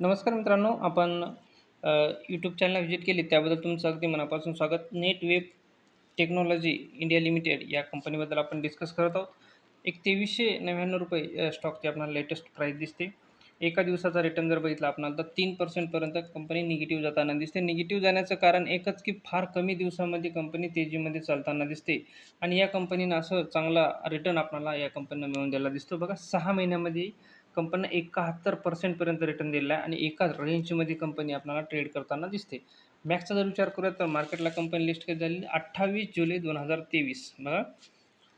नमस्कार मित्रांनो आपण यूट्यूब चॅनलला व्हिजिट केली त्याबद्दल तुमचं अगदी मनापासून स्वागत. Net web technology India limited या कंपनीबद्दल आपण डिस्कस करत आहोत. एक तेवीसशे नव्याण्णव रुपये स्टॉकची आपल्याला लेटेस्ट प्राईस दिसते. एका दिवसाचा रिटर्न जर बघितला आपणाला तर तीन पर्सेंटपर्यंत कंपनी निगेटिव्ह जाताना दिसते. निगेटिव्ह जाण्याचं कारण एकच की फार कमी दिवसामध्ये कंपनी तेजीमध्ये चालताना दिसते. आणि या कंपनीनं असं चांगला रिटर्न आपल्याला या कंपनीनं मिळून द्यायला दिसतो. बघा सहा महिन्यामध्ये कंपनीनं एकाहत्तर पर्सेंटपर्यंत रिटर्न दिलेला आहे आणि एकाच रेंजमध्ये कंपनी आपल्याला ट्रेड करताना दिसते. मॅक्सचा जर विचार करूया तर मार्केटला कंपनी लिस्ट कधी झाली अठ्ठावीस जुलै दोन हजार तेवीस. बघा.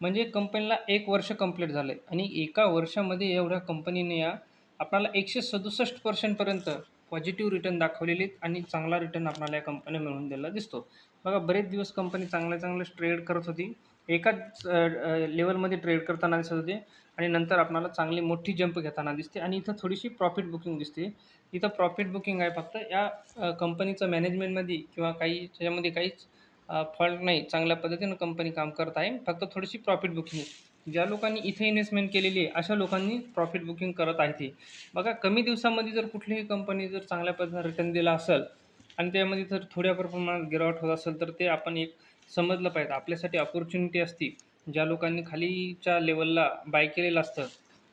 म्हणजे कंपनीला एक वर्ष कंप्लीट झालं आहे आणि एका वर्षामध्ये एवढ्या कंपनीने या आपल्याला एकशे सदुसष्ट पर्सेंटपर्यंत पॉझिटिव्ह रिटर्न दाखवलेले आहेत आणि चांगला रिटर्न आपल्याला या कंपनी मिळून दिलेला दिसतो. बघा बरेच दिवस कंपनी चांगल्या चांगले ट्रेड करत होती. एकाच लेवलमध्ये ट्रेड करताना दिसत होते. आणि नंतर आपणाला चांगली मोठी जंप घेताना दिसते आणि इथं थोडीशी प्रॉफिट बुकिंग दिसते. इथं प्रॉफिट बुकिंग आहे फक्त या कंपनीचं मॅनेजमेंटमध्ये किंवा काही त्याच्यामध्ये काहीच फॉल्ट नाही. चांगल्या पद्धतीनं कंपनी काम करत आहे. फक्त थोडीशी प्रॉफिट बुकिंग ज्या लोकांनी इथे इन्व्हेस्टमेंट केलेली आहे अशा लोकांनी प्रॉफिट बुकिंग करत आहे ते बघा कमी दिवसामध्ये जर कुठलीही कंपनी जर चांगल्या पद्धतीनं रिटर्न दिला असेल आणि त्यामध्ये जर थोड्या प्रमाणात गिरावट होत असेल तर ते आपण एक समजलं पाहिजे. आपल्यासाठी अपॉर्च्युनिटी असती. ज्या लोकांनी खालीच्या लेवलला बाय केलेलं असतं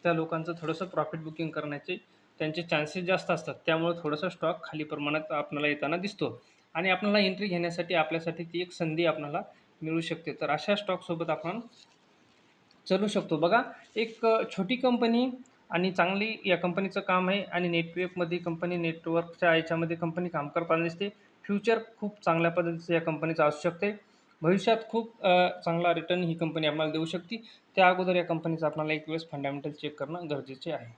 त्या लोकांचं थोडंसं प्रॉफिट बुकिंग करण्याचे त्यांचे चान्सेस जास्त असतात. त्यामुळे थोडंसं स्टॉक खाली प्रमाणात आपल्याला येताना दिसतो. आणि आपल्याला एंट्री घेण्यासाठी आपल्यासाठी ती एक संधी आपल्याला मिळू शकते. तर अशा स्टॉकसोबत आपण चालू शकतो. बघा एक छोटी कंपनी आणि चांगली या कंपनीचं काम आहे आणि नेटवर्कमध्ये कंपनी नेटवर्कच्या याच्यामध्ये कंपनी काम करताना दिसते. फ्युचर खूप चांगल्या पद्धतीचं या कंपनीचं असू शकते. भविष्यात खूप चांगला रिटर्न ही कंपनी आपल्याला देऊ शकते. त्या अगोदर या कंपनीचं आपल्याला एक वेळेस फंडामेंटल चेक करणं गरजेचे आहे.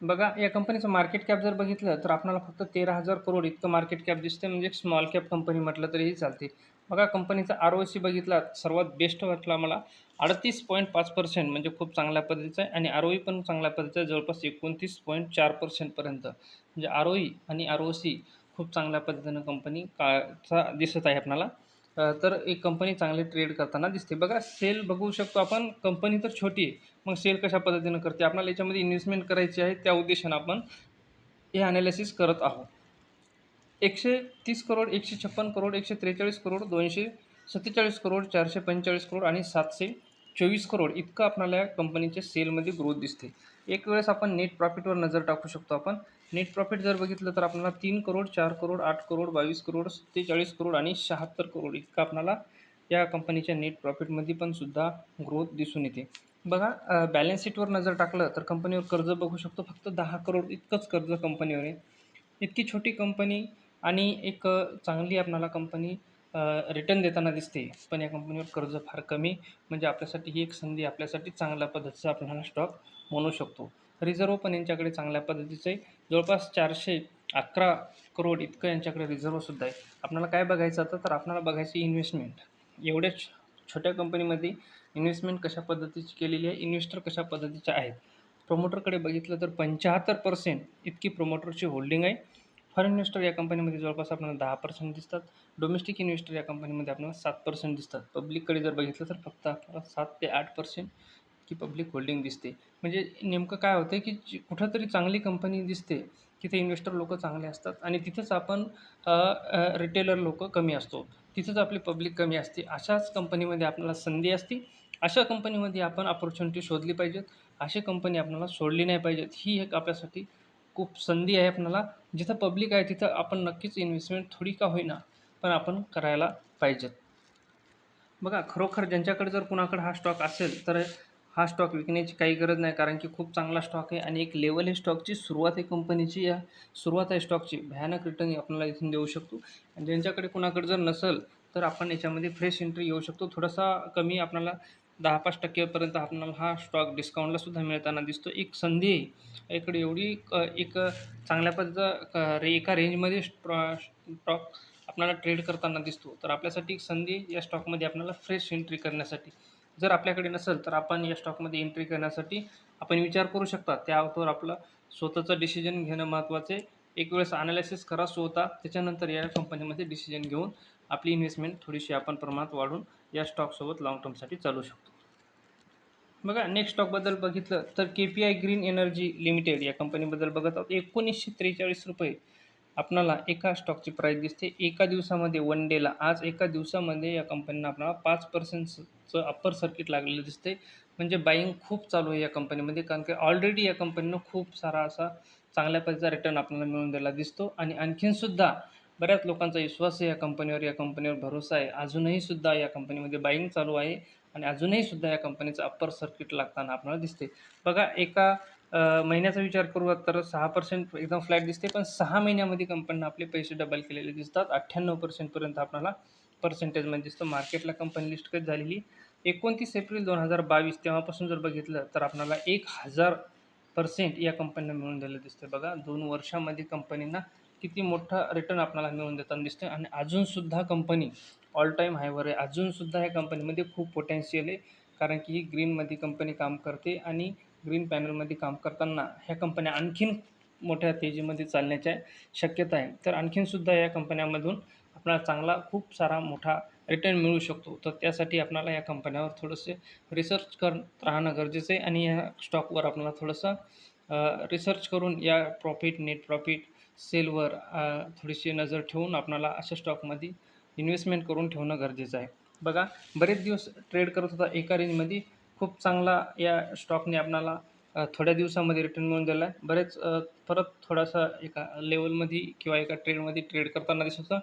बघा या कंपनीचं मार्केट कॅप जर बघितलं तर आपल्याला फक्त तेरा हजार करोड इतकं मार्केट कॅप दिसते म्हणजे स्मॉल कॅप कंपनी म्हटलं तरीही चालते. बघा कंपनीचा आर ओ सी बघितला सर्वात बेस्ट वाटला मला अडतीस पॉईंट पाच पर्सेंट म्हणजे खूप चांगल्या पद्धतीचं आहे. आणि आर ओ ई पण चांगल्या पद्धतीचं आहे. जवळपास एकोणतीस पॉईंट चार पर्सेंटपर्यंत म्हणजे आर ओ ई आणि आर ओ सी खूप चांगल्या पद्धतीनं कंपनी काचा दिसत आहे आपल्याला. तर एक कंपनी चांगली ट्रेड करताना दिसते. बघा सेल बघू शकतो आपण. कंपनी तर छोटी आहे. मग सेल कशा पद्धतीनं करते? आपल्याला याच्यामध्ये इन्व्हेस्टमेंट करायची आहे. त्या उद्देशानं आपण हे अनालिसिस करत आहोत. एकशे तीस करोड एकशे छप्पन करोड एकशे त्रेचाळीस करोड दोनशे सत्तेचाळीस करोड चारशे पंचेचाळीस करोड आणि सातशे चोवीस करोड इतकं आपल्याला या कंपनीच्या सेलमध्ये ग्रोथ दिसते. एक वेळेस आपण नेट प्रॉफिटवर नजर टाकू शकतो आपण. नेट प्रॉफिट जर बघितलं तर आपल्याला तीन करोड चार करोड आठ करोड बावीस करोड सत्तेचाळीस करोड आणि शहात्तर करोड इतका आपल्याला या कंपनीच्या नेट प्रॉफिटमध्ये पण सुद्धा ग्रोथ दिसून येते. बघा बॅलन्स शीटवर नजर टाकलं तर कंपनीवर कर्ज बघू शकतो. फक्त दहा करोड इतकंच कर्ज कंपनीवर आहे. इतकी छोटी कंपनी आणि एक चांगली आपणाला कंपनी रिटर्न देताना दिसते. पण या कंपनीवर कर्ज फार कमी. म्हणजे आपल्यासाठी ही एक संधी आपल्यासाठी चांगल्या पद्धतीचा आपल्याला स्टॉक म्हणू शकतो. रिझर्व पण यांच्याकडे चांगल्या पद्धतीचं आहे. जवळपास चारशे अकरा करोड इतकं यांच्याकडे रिझर्वसुद्धा आहे. आपल्याला काय बघायचं होतं तर आपल्याला बघायची इन्व्हेस्टमेंट एवढ्या छोट्या कंपनीमध्ये इन्व्हेस्टमेंट कशा पद्धतीची केलेली आहे इन्व्हेस्टर कशा पद्धतीचे आहेत. प्रमोटरकडे बघितलं तर पंच्याहत्तर पर्सेंट इतकी प्रमोटरची होल्डिंग आहे. फॉरेन इन्व्हेस्टर या कंपनीमध्ये जवळपास आपल्याला दहा पर्सेंट दिसतात. डोमेस्टिक इन्व्हेस्टर या कंपनीमध्ये आपल्याला सात पर्सेंट दिसतात. पब्लिककडे जर बघितलं तर फक्त आपल्याला सात ते आठ पर्सेंट की पब्लिक होल्डिंग दिसते. म्हणजे नेमकं काय होतं की कुठंतरी चांगली कंपनी दिसते तिथे इन्व्हेस्टर लोक चांगले असतात आणि तिथंच आपण रिटेलर लोक कमी असतो. तिथंच आपली पब्लिक कमी असते. अशाच कंपनीमध्ये आपल्याला संधी असते. अशा कंपनीमध्ये आपण अपॉर्च्युनिटी शोधली पाहिजेत. अशी कंपनी आपल्याला सोडली नाही पाहिजेत. ही एक आपल्यासाठी खूप संधी आहे आपल्याला. जिथं पब्लिक आहे तिथं आपण नक्कीच इन्व्हेस्टमेंट थोडी का होईना पण आपण करायला पाहिजेत. बघा खरोखर ज्यांच्याकडे जर कुणाकडे हा स्टॉक असेल तर हा स्टॉक विकण्याची काही गरज नाही कारण की खूप चांगला स्टॉक आहे आणि एक लेवल आहे स्टॉकची सुरुवात आहे कंपनीची या सुरुवात आहे स्टॉकची भयानक रिटर्न आपल्याला इथून देऊ शकतो. आणि ज्यांच्याकडे कुणाकडे जर नसेल तर आपण याच्यामध्ये फ्रेश एंट्री येऊ शकतो. थोडासा कमी आपल्याला दहा पाच टक्केपर्यंत आपल्याला हा स्टॉक डिस्काउंटला सुद्धा मिळताना दिसतो. एक संधी आहे. इकडे एवढी एक चांगल्या पद्धतीचं एका रेंजमध्ये स्टॉक आपल्याला ट्रेड करताना दिसतो. तर आपल्यासाठी एक संधी या स्टॉकमध्ये आपल्याला फ्रेश एंट्री करण्यासाठी. जर आपल्याकडे नसेल तर आपण या स्टॉकमध्ये एंट्री करण्यासाठी आपण विचार करू शकता. त्यावर आपलं स्वतःचं डिसिजन घेणं महत्त्वाचं आहे. एक वेळेस अनालिसिस करा स्वतः. त्याच्यानंतर या कंपनीमध्ये डिसिजन घेऊन आपली इन्व्हेस्टमेंट थोडीशी आपण प्रमाणात वाढून या स्टॉकसोबत लाँग टर्मसाठी चालू शकतो. बघा नेक्स्ट स्टॉकबद्दल बघितलं तर K P I green energy limited या कंपनीबद्दल बघत आहोत. एकोणीसशे त्रेचाळीस रुपये आपणाला एका स्टॉकची प्राईस दिसते. एका दिवसामध्ये वन डेला आज एका दिवसामध्ये या कंपनीनं आपल्याला पाच पर्सेंटचं अप्पर सर्किट लागलेलं दिसते म्हणजे बाईंग खूप चालू आहे या कंपनीमध्ये कारण की ऑलरेडी या कंपनीनं खूप सारा असा चांगल्या पद्धतीचा रिटर्न आपल्याला मिळून दिला दिसतो. आणि आणखीनसुद्धा बऱ्याच लोकांचा विश्वास आहे या कंपनीवर या कंपनीवर भरोसा आहे. अजूनही सुद्धा या कंपनीमध्ये बाईंग चालू आहे. आणि अजूनही सुद्धा या कंपनीचं अप्पर सर्किट लागताना आपल्याला दिसते बघा एका अ, महिन्याचा विचार करू तर सहा पर्सेंट एकदम फ्लॅट दिसते पण सहा महिन्यामध्ये कंपनीनं आपले पैसे डबल केलेले दिसतात. अठ्ठ्याण्णव पर्सेंटपर्यंत आपल्याला पर्सेंटेजमध्ये दिसतं. मार्केटला कंपनी लिस्ट कधी झालेली एकोणतीस एप्रिल दोन हजार बावीस तेव्हापासून जर बघितलं तर आपल्याला एक हजार पर्सेंट या कंपनीनं मिळून दिलं दिसतं बघा. दोन वर्षामध्ये कंपनीनं किती मोठा रिटर्न आपल्याला मिळून देताना दिसतं आणि अजूनसुद्धा कंपनी ऑल टाईम हायवर आहे. अजूनसुद्धा ह्या कंपनीमध्ये खूप पोटेन्शियल आहे. कारण की ही ग्रीनमध्ये कंपनी काम करते आणि ग्रीन पॅनलमध्ये काम करताना ह्या कंपन्या आणखीन मोठ्या तेजीमध्ये चालण्याच्या शक्यता आहे. तर आणखीनसुद्धा या कंपन्यामधून आपला चांगला खूप सारा मोठा रिटर्न मिळू शकतो. तर त्यासाठी आपल्याला या कंपन्यावर थोडंसे रिसर्च करत राहणं गरजेचं आहे आणि या स्टॉकवर आपल्याला थोडंसं रिसर्च करून या प्रॉफिट नेट प्रॉफिट सेलवर थोडीशी नजर ठेवून आपल्याला अशा स्टॉकमध्ये इन्व्हेस्टमेंट करून ठेवणं गरजेचं आहे. बघा बरेच दिवस ट्रेड करत होता एका रेंजमध्ये खूप चांगला या स्टॉकने आपणाला थोड्या दिवसामध्ये रिटर्न मिळून दिला आहे बरेच परत थोडासा एका लेवलमध्ये किंवा एका ट्रेडमध्ये ट्रेड करताना दिसत होतं.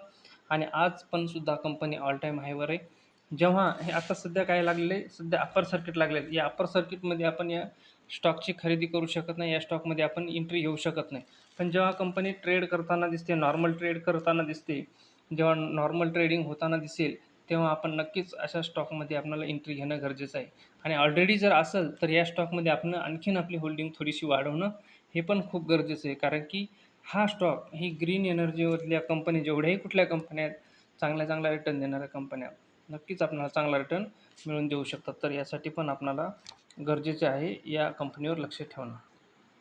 आणि आज पण सुद्धा कंपनी ऑल टाईम हायवर आहे. जेव्हा हे आता सध्या काय लागले आहे सध्या अप्पर सर्किट लागले या अप्पर सर्किटमध्ये आपण या स्टॉकची खरेदी करू शकत नाही. या स्टॉकमध्ये आपण एंट्री घेऊ शकत नाही. पण जेव्हा कंपनी ट्रेड करताना दिसते नॉर्मल ट्रेड करताना दिसते जेव्हा नॉर्मल ट्रेडिंग होताना दिसेल तेव्हा आपण नक्कीच अशा स्टॉकमध्ये आपल्याला एंट्री घेणं गरजेचं आहे. आणि ऑलरेडी जर असेल तर या स्टॉकमध्ये आपण आणखीन आपली होल्डिंग थोडीशी वाढवणं हे पण खूप गरजेचं आहे. कारण की हा स्टॉक ही ग्रीन एनर्जीवरल्या कंपनी जेवढ्याही कुठल्या कंपन्या आहेत चांगल्या चांगल्या रिटर्न देणाऱ्या कंपन्या नक्कीच आपल्याला चांगला रिटर्न मिळवून देऊ शकतात. तर यासाठी पण आपल्याला गरजेचे आहे या कंपनीवर लक्ष ठेवणं.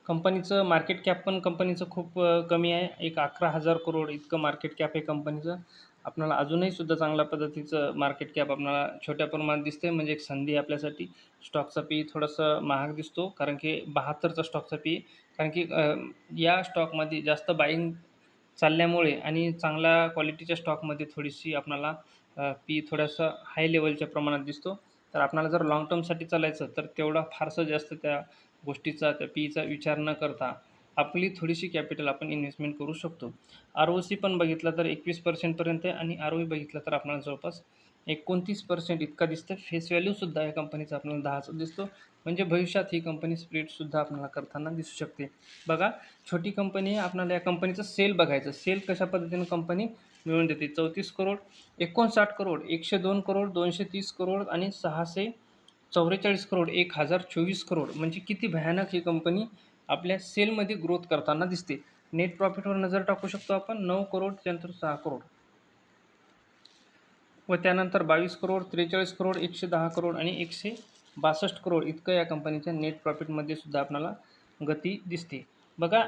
कंपनीचं मार्केट कॅप पण कंपनीचं खूप कमी आहे. एक अकरा हजार करोड इतकं मार्केट कॅप आहे कंपनीचं आपल्याला अजूनही सुद्धा चांगल्या पद्धतीचं मार्केट कॅप आपणाला छोट्या प्रमाणात दिसते म्हणजे एक संधी आपल्यासाठी स्टॉकचा पी थोडंसं महाग दिसतो. कारण की बहात्तरचा स्टॉकचा पी कारण की या स्टॉकमध्ये जास्त बाईंग चालल्यामुळे आणि चांगल्या क्वालिटीच्या स्टॉकमध्ये थोडीशी आपणाला पी थोडंसं हाय लेवलच्या प्रमाणात दिसतो. तर आपणाला जर लाँग टर्मसाठी चालायचं तर तेवढा फारसं जास्त त्या गोष्टीचा त्या पीचा विचार न करता आपली थोडीशी कॅपिटल आपण इन्व्हेस्टमेंट करू शकतो. आर ओ सी पण बघितलं तर एकवीस पर्सेंटपर्यंत आहे आणि आर ओ बघितलं तर आपल्याला जवळपास एकोणतीस पर्सेंट इतका दिसतं फेस व्हॅल्यूसुद्धा या कंपनीचा आपल्याला दहाचा दिसतो. म्हणजे भविष्यात ही कंपनी स्प्लिटसुद्धा आपल्याला करताना दिसू शकते. बघा छोटी कंपनी आहे आपल्याला या कंपनीचं सेल बघायचं. सेल कशा पद्धतीनं कंपनी मिळवून देते? चौतीस करोड एकोणसाठ करोड एकशे दोन करोड दोनशे तीस करोड आणि सहाशे चौवेचाळीस करोड एक हजार चोवीस करोड म्हणजे किती भयानक ही कंपनी आपल्या सेलमध्ये ग्रोथ करताना दिसते. नेट प्रॉफिटवर नजर टाकू शकतो आपण. नऊ करोड त्यानंतर सहा करोड व त्यानंतर बावीस करोड त्रेचाळीस करोड एकशे दहा करोड आणि एकशे बासष्ट करोड इतकं या कंपनीच्या नेट प्रॉफिटमध्ये सुद्धा आपल्याला गती दिसते. बघा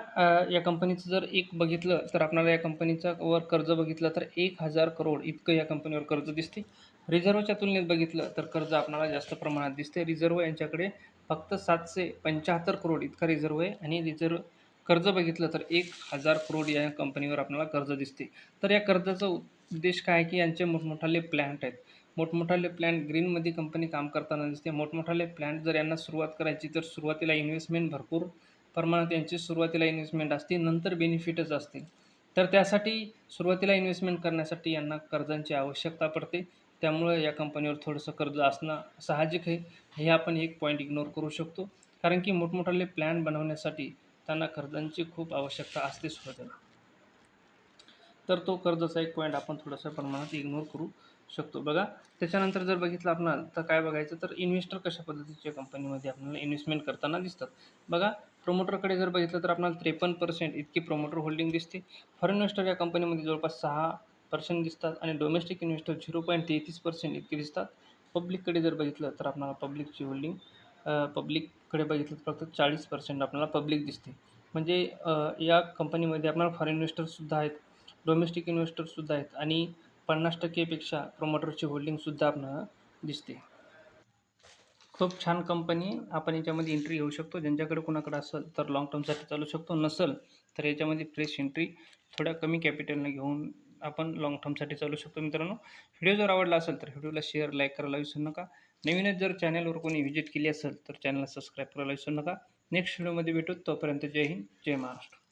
या कंपनीचं जर एक बघितलं तर आपल्याला या कंपनीचा वर कर्ज बघितलं तर एक हजार करोड इतकं या कंपनीवर कर्ज दिसते. रिझर्वच्या तुलनेत बघितलं तर कर्ज आपल्याला जास्त प्रमाणात दिसते. रिझर्व यांच्याकडे फक्त सातशे पंच्याहत्तर करोड इतका रिझर्व आहे. आणि रिझर्व कर्ज बघितलं तर एक हजार करोड या कंपनीवर आपल्याला कर्ज दिसते. तर या कर्जाचा उद्देश काय आहे की यांचे मोठमोठाले प्लॅन्ट आहेत. मोठमोठाले प्लॅन्ट ग्रीनमध्ये कंपनी काम करताना दिसते. मोठमोठाले प्लॅन्ट जर यांना सुरुवात करायची तर सुरुवातीला इन्व्हेस्टमेंट भरपूर प्रमाणात यांची सुरुवातीला इन्व्हेस्टमेंट असते. नंतर बेनिफिटच असते. तर त्यासाठी सुरुवातीला इन्व्हेस्टमेंट करण्यासाठी यांना कर्जांची आवश्यकता पडते. त्यामुळे या कंपनीवर थोडंसं कर्ज असणं साहजिक आहे. हे आपण एक पॉईंट इग्नोर करू शकतो. कारण की मोठमोठाले प्लॅन बनवण्यासाठी त्यांना कर्जांची खूप आवश्यकता असते सुरुवातीला तर तो कर्जाचा एक पॉईंट आपण थोडासा प्रमाणात इग्नोर करू शकतो. बघा त्याच्यानंतर जर बघितलं आपण तर काय बघायचं? तर इन्व्हेस्टर कशा पद्धतीच्या कंपनीमध्ये आपल्याला इन्व्हेस्टमेंट करताना दिसतात? बघा प्रमोटरकडे जर बघितलं तर आपल्याला त्रेपन्न पर्सेंट इतकी प्रमोटर होल्डिंग दिसते. फॉरेन इन्व्हेस्टर या कंपनीमध्ये जवळपास सहा पर्सेंट दिसतात आणि डोमेस्टिक इन्व्हेस्टर झिरो पॉईंट तेहतीस पर्सेंट इतके दिसतात. पब्लिककडे जर बघितलं तर आपल्याला पब्लिकची होल्डिंग पब्लिककडे बघितलं तर फक्त चाळीस पर्सेंट आपल्याला पब्लिक दिसते. म्हणजे या कंपनीमध्ये आपल्याला फॉरेन इन्व्हेस्टर्ससुद्धा आहेत डोमेस्टिक इन्व्हेस्टरसुद्धा आहेत आणि पन्नास टक्केपेक्षा प्रमोटरची होल्डिंगसुद्धा आपल्याला दिसते. खूप छान कंपनी आपण याच्यामध्ये एंट्री घेऊ शकतो. ज्यांच्याकडे कोणाकडे असेल तर लाँग टर्मसाठी चालू शकतो. नसेल तर याच्यामध्ये फ्रेश एंट्री थोड्या कमी कॅपिटलने घेऊन आपण लॉंग टर्मसाठी चालू शकतो मित्रांनो. व्हिडिओ जर आवडला असेल तर व्हिडिओला शेअर लाईक करायला विसरू नका. नवीनच जर चॅनलवर कोणी व्हिजिट केली असेल तर चॅनलला सबस्क्राईब करायला विसरू नका. नेक्स्ट व्हिडिओमध्ये भेटू. तोपर्यंत जय हिंद जय महाराष्ट्र.